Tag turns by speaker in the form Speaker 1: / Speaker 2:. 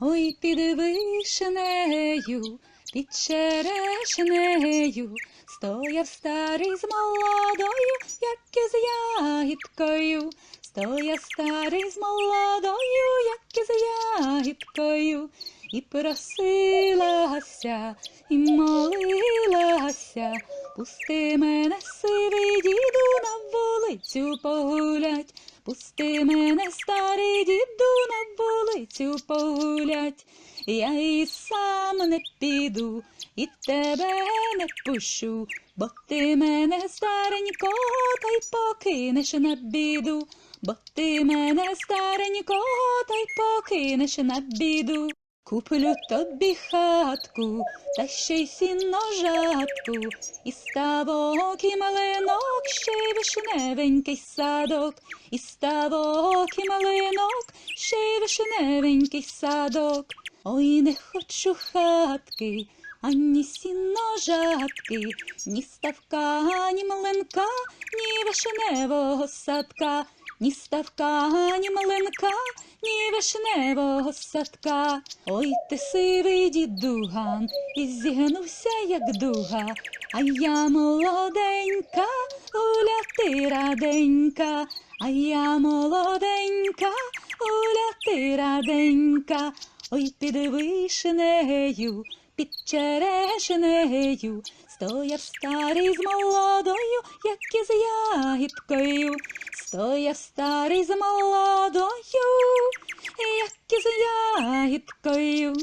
Speaker 1: Ой, під вишнею, під черешнею, стояв старий з молодою, як із ягідкою, стояв старий з молодою, як із ягідкою, і просилася, і молилася, пусти мене, сивий діду, на вулицю погулять, пусти мене, старий діду, на вулицю погулять. Я і сам не піду, і тебе не пущу, бо ти мене старенько, та й покинеш на біду, бо ти мене старенько, та й покинеш на біду. Куплю тобі хатку, та ще й сіножатку, і ставок, і малинок, ще й вишневенький садок, і ставок, і малинок, ще вишневенький садок. Ой, не хочу хатки, ані сіножатки, ні ставка, ні млинка, ні вишневого садка, ні ставка, ні млинка, ні вишневого садка. Ой, ти сивий дідуган, і зігнувся, як дуга, а я молоденька, гуляти раденька, а я молоденька, гуляти раденька. Ой, під вишнею, під черешнею, стояв старий з молодою, як із ягідкою, стояв старий з молодою, як із ягідкою.